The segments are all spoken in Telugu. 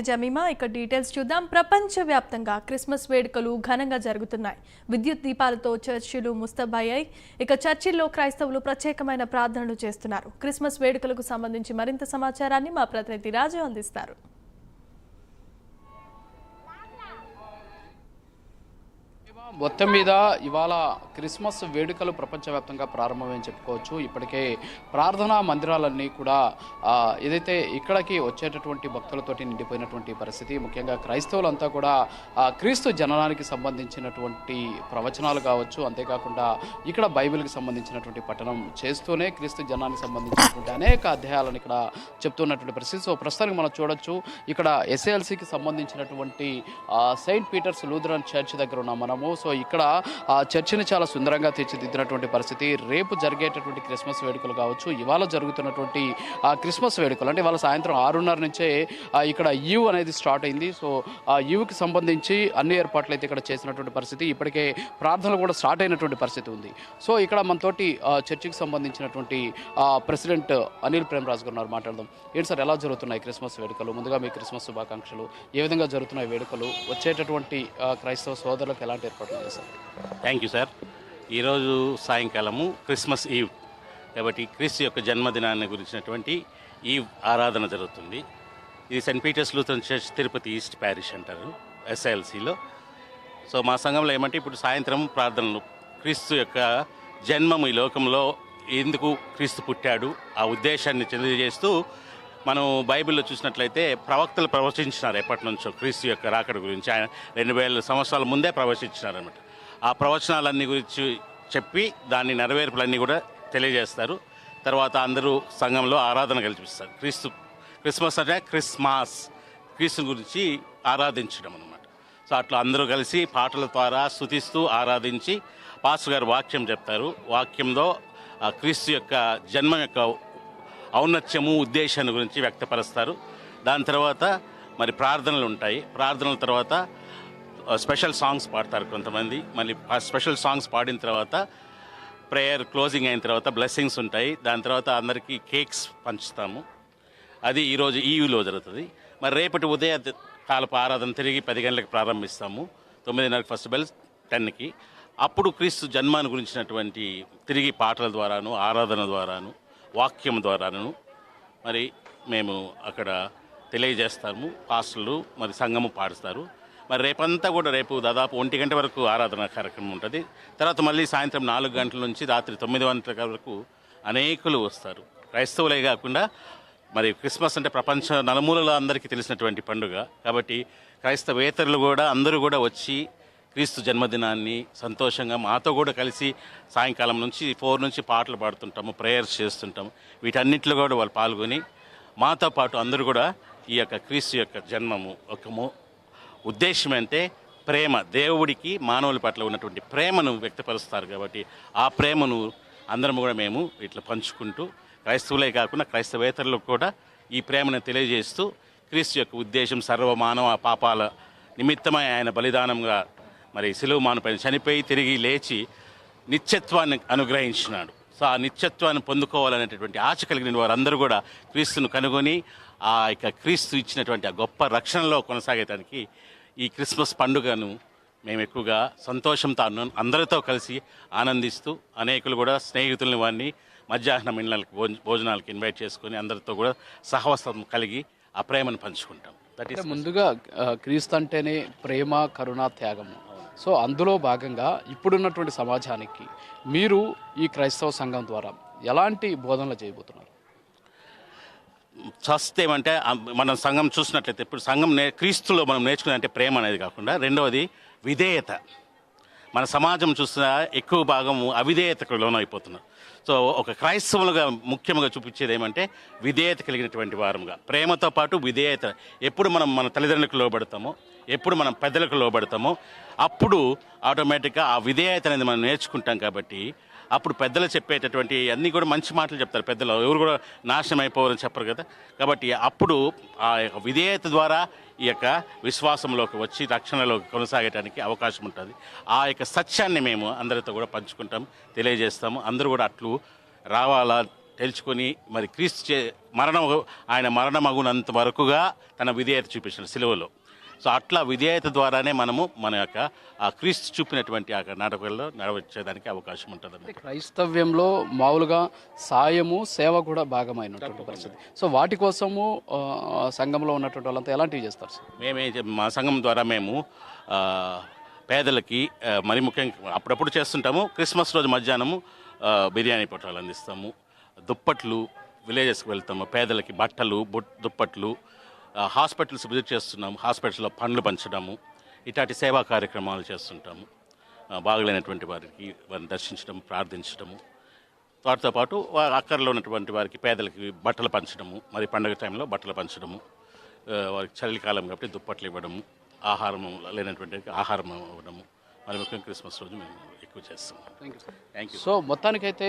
జమీమా ఇక డీటెయిల్స్ చూద్దాం. ప్రపంచవ్యాప్తంగా క్రిస్మస్ వేడుకలు ఘనంగా జరుగుతున్నాయి. విద్యుత్ దీపాలతో చర్చిలు ముస్తబయ్యాయి. ఇక చర్చిల్లో క్రైస్తవులు ప్రత్యేకమైన ప్రార్థనలు చేస్తున్నారు. క్రిస్మస్ వేడుకలకు సంబంధించి మరింత సమాచారాన్ని మా ప్రతినిధి రాజు అందిస్తారు. మొత్తం మీద ఇవాళ క్రిస్మస్ వేడుకలు ప్రపంచవ్యాప్తంగా ప్రారంభమని చెప్పుకోవచ్చు. ఇప్పటికే ప్రార్థనా మందిరాలన్నీ కూడా ఏదైతే ఇక్కడికి వచ్చేటటువంటి భక్తులతోటి నిండిపోయినటువంటి పరిస్థితి ముఖ్యంగా క్రైస్తవులంతా కూడా క్రీస్తు జననానికి సంబంధించినటువంటి ప్రవచనాలు కావచ్చు అంతేకాకుండా ఇక్కడ బైబిల్కి సంబంధించినటువంటి పఠనం చేస్తూనే క్రీస్తు జనానికి సంబంధించినటువంటి అనేక అధ్యాయాలను ఇక్కడ చెప్తున్నటువంటి పరిస్థితి. సో ప్రస్తుతానికి మనం చూడొచ్చు ఇక్కడ ఎస్ఏఎల్సికి సంబంధించినటువంటి సెయింట్ పీటర్స్ లూథరన్ చర్చ్ దగ్గర ఉన్నాం మనము. సో సో ఇక్కడ ఆ చర్చిని చాలా సుందరంగా తీర్చిదిద్దినటువంటి పరిస్థితి. రేపు జరిగేటటువంటి క్రిస్మస్ వేడుకలు కావచ్చు ఇవాళ జరుగుతున్నటువంటి ఆ క్రిస్మస్ వేడుకలు అంటే ఇవాళ సాయంత్రం ఆరున్నర నుంచే ఇక్కడ ఈవ్ అనేది స్టార్ట్ అయింది. సో ఆ ఈవ్కి సంబంధించి అన్ని ఏర్పాట్లు అయితే ఇక్కడ చేసినటువంటి పరిస్థితి. ఇప్పటికే ప్రార్థనలు కూడా స్టార్ట్ అయినటువంటి పరిస్థితి ఉంది. సో ఇక్కడ మనతోటి ఆ, చర్చికి సంబంధించినటువంటి ప్రెసిడెంట్ అనిల్ ప్రేమరాజు గారు ఉన్నారు. మాట్లాడదాం. ఏంటి సార్ ఎలా జరుగుతున్నాయి క్రిస్మస్ వేడుకలు? ముందుగా మీ క్రిస్మస్ శుభాకాంక్షలు. ఏ విధంగా జరుగుతున్నాయి వేడుకలు? వచ్చేటటువంటి క్రైస్తవ సోదరులకు ఎలాంటి ఏర్పాటు సార్. థ్యాంక్ యూ సార్ ఈరోజు సాయంకాలము క్రిస్మస్ ఈవ్. కాబట్టి క్రిస్ యొక్క జన్మదినాన్ని గురించినటువంటి ఈవ్ ఆరాధన జరుగుతుంది. ఇది saint Peter's Lutheran church Tirupati east parish అంటారు ఎస్ఐఎల్సిలో సో మా సంఘంలో ఏమంటే ఇప్పుడు సాయంత్రం ప్రార్థనలు క్రీస్తు యొక్క జన్మము ఈ లోకంలో ఎందుకు క్రీస్తు పుట్టాడు ఆ ఉద్దేశాన్ని తెలియజేస్తూ మనం బైబిల్లో చూసినట్లయితే ప్రవక్తలు ప్రవచించినారు ఎప్పటి నుంచో క్రీస్తు యొక్క రాకడ గురించి. ఆయన రెండు వేల సంవత్సరాల ముందే ప్రవచించినారనమాట ఆ ప్రవచనాలన్నీ గురించి చెప్పి దాని నెరవేర్పులన్నీ కూడా తెలియజేస్తారు. తర్వాత అందరూ సంఘంలో ఆరాధన కల్పిస్తారు. క్రీస్తు క్రిస్మస్ అంటే క్రిస్మాస్. క్రీస్తు గురించి ఆరాధించడం అనమాట సో అట్లా అందరూ కలిసి పాటల ద్వారా స్థుతిస్తూ ఆరాధించి పాస్టర్ గారు వాక్యం చెప్తారు. వాక్యంలో ఆ క్రీస్తు యొక్క జన్మ యొక్క ఔన్నత్యము ఉద్దేశాన్ని గురించి వ్యక్తపరుస్తారు. దాని తర్వాత మరి ప్రార్థనలు ఉంటాయి. ప్రార్థనల తర్వాత స్పెషల్ సాంగ్స్ పాడతారు కొంతమంది. మళ్ళీ ఆ స్పెషల్ సాంగ్స్ పాడిన తర్వాత ప్రేయర్ క్లోజింగ్ అయిన తర్వాత బ్లెస్సింగ్స్ ఉంటాయి. దాని తర్వాత అందరికీ కేక్స్ పంచుతాము. అది ఈరోజు ఈవీలో జరుగుతుంది. మరి రేపటి ఉదయ కాలపు ఆరాధన తిరిగి పది గంటలకు ప్రారంభిస్తాము. తొమ్మిదిన్నరకు ఫస్ట్ బెల్ టెన్కి. అప్పుడు క్రీస్తు జన్మాన్ని గురించినటువంటి తిరిగి పాటల ద్వారాను ఆరాధన ద్వారాను వాక్యం ద్వారాను మరి మేము అక్కడ తెలియజేస్తాము. పాస్టర్లు మరి సంఘము పాడుస్తారు. మరి రేపంతా కూడా రేపు దాదాపు ఒంటి గంట వరకు ఆరాధన కార్యక్రమం ఉంటుంది. తర్వాత మళ్ళీ సాయంత్రం నాలుగు గంటల నుంచి రాత్రి తొమ్మిది గంటల వరకు అనేకులు వస్తారు. క్రైస్తవులే కాకుండా మరి క్రిస్మస్ అంటే ప్రపంచ నలుమూలలో అందరికీ తెలిసినటువంటి పండుగ. కాబట్టి క్రైస్తవేతరులు కూడా అందరూ కూడా వచ్చి క్రీస్తు జన్మదినాన్ని సంతోషంగా మాతో కూడా కలిసి సాయంకాలం నుంచి ఫోర్ నుంచి పాటలు పాడుతుంటాము ప్రేయర్స్ చేస్తుంటాము. వీటన్నిటిలో కూడా వాళ్ళు పాల్గొని మాతో పాటు అందరూ కూడా ఈ యొక్క క్రీస్తు యొక్క జన్మము ఒక ఉద్దేశం అంటే ప్రేమ దేవుడికి మానవుల పట్ల ఉన్నటువంటి ప్రేమను వ్యక్తపరుస్తారు కాబట్టి ఆ ప్రేమను అందరం కూడా మేము ఇట్లా పంచుకుంటూ క్రైస్తవులే కాకుండా క్రైస్తవేతరులకు కూడా ఈ ప్రేమను తెలియజేస్తూ క్రీస్తు యొక్క ఉద్దేశం సర్వ మానవ పాపాల నిమిత్తమై ఆయన బలిదానంగా మరి సిలువ పైన చనిపోయి తిరిగి లేచి నిత్యత్వాన్ని అనుగ్రహించినాడు. సో ఆ నిత్యత్వాన్ని పొందుకోవాలనేటటువంటి ఆశ కలిగిన వారందరూ కూడా క్రీస్తును కనుగొని ఆ యొక్క క్రీస్తు ఇచ్చినటువంటి ఆ గొప్ప రక్షణలో కొనసాగేటానికి ఈ క్రిస్మస్ పండుగను మేము ఎక్కువగా సంతోషంతో అందరితో కలిసి ఆనందిస్తూ అనేకులు కూడా స్నేహితులని వారిని మధ్యాహ్నం ఇళ్ళకి భోజ- భోజనాలకు ఇన్వైట్ చేసుకొని అందరితో కూడా సహవాసం కలిగి ఆ ప్రేమను పంచుకుంటాం. దట్ ఈస్ ముందుగా క్రీస్తు అంటేనే ప్రేమ కరుణ త్యాగము. సో అందులో భాగంగా ఇప్పుడున్నటువంటి సమాజానికి మీరు ఈ క్రైస్తవ సంఘం ద్వారా ఎలాంటి బోధనలు చేయబోతున్నారు? ఫస్ట్ ఏమంటే మనం సంఘం చూసినట్లయితే ఇప్పుడు సంఘం నే క్రీస్తులో మనం నేర్చుకునే అంటే ప్రేమ అనేది కాకుండా రెండవది విధేయత. మన సమాజం చూస్తున్న ఎక్కువ భాగం అవిధేయతకు లోనైపోతున్నారు. సో ఒక క్రైస్తవులుగా ముఖ్యంగా చూపించేది ఏమంటే విధేయత కలిగినటువంటి వారముగా. ప్రేమతో పాటు విధేయత. ఎప్పుడు మనం మన తల్లిదండ్రులకు లోబడతామో ఎప్పుడు మనం పెద్దలకు లోబడతామో అప్పుడు ఆటోమేటిక్గా ఆ విధేయత అనేది మనం నేర్చుకుంటాం కాబట్టి అప్పుడు పెద్దలు చెప్పేటటువంటి అన్నీ కూడా మంచి మాటలు చెప్తారు పెద్దలు. ఎవరు కూడా నాశనం అయిపోవాలని చెప్పరు కదా. కాబట్టి అప్పుడు ఆ యొక్క విధేయత ద్వారా ఈ యొక్క విశ్వాసంలోకి వచ్చి రక్షణలోకి కొనసాగడానికి అవకాశం ఉంటుంది. ఆ యొక్క సత్యాన్ని మేము అందరితో కూడా పంచుకుంటాం తెలియజేస్తాము. అందరూ కూడా అట్లు రావాలా తెలుసుకొని మరి క్రీస్తు చే మరణం ఆయన మరణమగునంత వరకుగా తన విధేయత చూపించాడు సిలువలో. సో అట్లా విధేయత ద్వారానే మనము మన యొక్క ఆ క్రీస్తు చూపినటువంటి ఆ నాటకాల్లో నెరవేర్చేదానికి అవకాశం ఉంటుందండి క్రైస్తవ్యంలో మామూలుగా సాయము సేవ కూడా భాగమైనటువంటి పరిస్థితి. సో వాటి కోసము సంఘంలో ఉన్నటువంటి వాళ్ళంతా ఎలాంటివి చేస్తారు సార్? మేమే మా సంఘం ద్వారా మేము పేదలకి మరి ముఖ్యంగా అప్పుడప్పుడు చేస్తుంటాము. క్రిస్మస్ రోజు మధ్యాహ్నము బిర్యానీ పొట్టాలు అందిస్తాము. దుప్పట్లు విలేజెస్కి వెళ్తాము. పేదలకి బట్టలు బుట్ దుప్పట్లు హాస్పిటల్స్ విజిట్ చేస్తున్నాము హాస్పిటల్స్లో పండ్లు పంచడము ఇట్లాంటి సేవా కార్యక్రమాలు చేస్తుంటాము. బాగలేనటువంటి వారికి వారిని దర్శించడం ప్రార్థించడము. వాటితో పాటు వా- అక్కర్లో ఉన్నటువంటి వారికి పేదలకి బట్టలు పంచడము మరి పండుగ టైంలో బట్టలు పంచడము వారికి చలికాలం కాబట్టి దుప్పట్లు ఇవ్వడము ఆహారం లేనటువంటి ఆహారం ఇవ్వడము. మరి ముఖ్యంగా క్రిస్మస్ రోజు మేము ఎక్కువ చేస్తాం. థ్యాంక్ యూ సో మొత్తానికైతే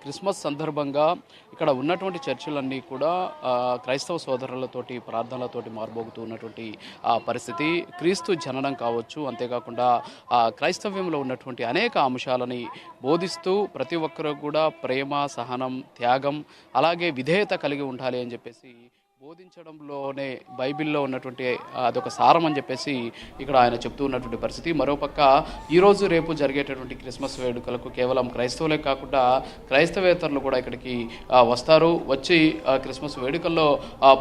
క్రిస్మస్ సందర్భంగా ఇక్కడ ఉన్నటువంటి చర్చిలన్నీ కూడా ఆ, క్రైస్తవ సోదరులతోటి ప్రార్థనలతోటి మారుమోగుతూ ఉన్నటువంటి ఆ, పరిస్థితి క్రీస్తు జననం కావచ్చు అంతేకాకుండా ఆ, క్రైస్తవ్యంలో ఉన్నటువంటి అనేక అంశాలని బోధిస్తూ ప్రతి ఒక్కరు కూడా ప్రేమ సహనం త్యాగం అలాగే విధేయత కలిగి ఉండాలి అని చెప్పేసి బోధించడంలోనే బైబిల్లో ఉన్నటువంటి అదొక సారం అని చెప్పేసి ఇక్కడ ఆయన చెప్తూ ఉన్నటువంటి పరిస్థితి. మరోపక్క ఈరోజు రేపు జరిగేటటువంటి క్రిస్మస్ వేడుకలకు కేవలం క్రైస్తవులే కాకుండా క్రైస్తవేతరులు కూడా ఇక్కడికి వస్తారు వచ్చి క్రిస్మస్ వేడుకల్లో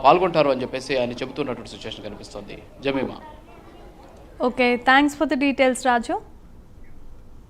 పాల్గొంటారు అని చెప్పేసి ఆయన చెబుతున్నటువంటి సిచ్యువేషన్ కనిపిస్తుంది. Jemima. Okay thanks for the details Raju.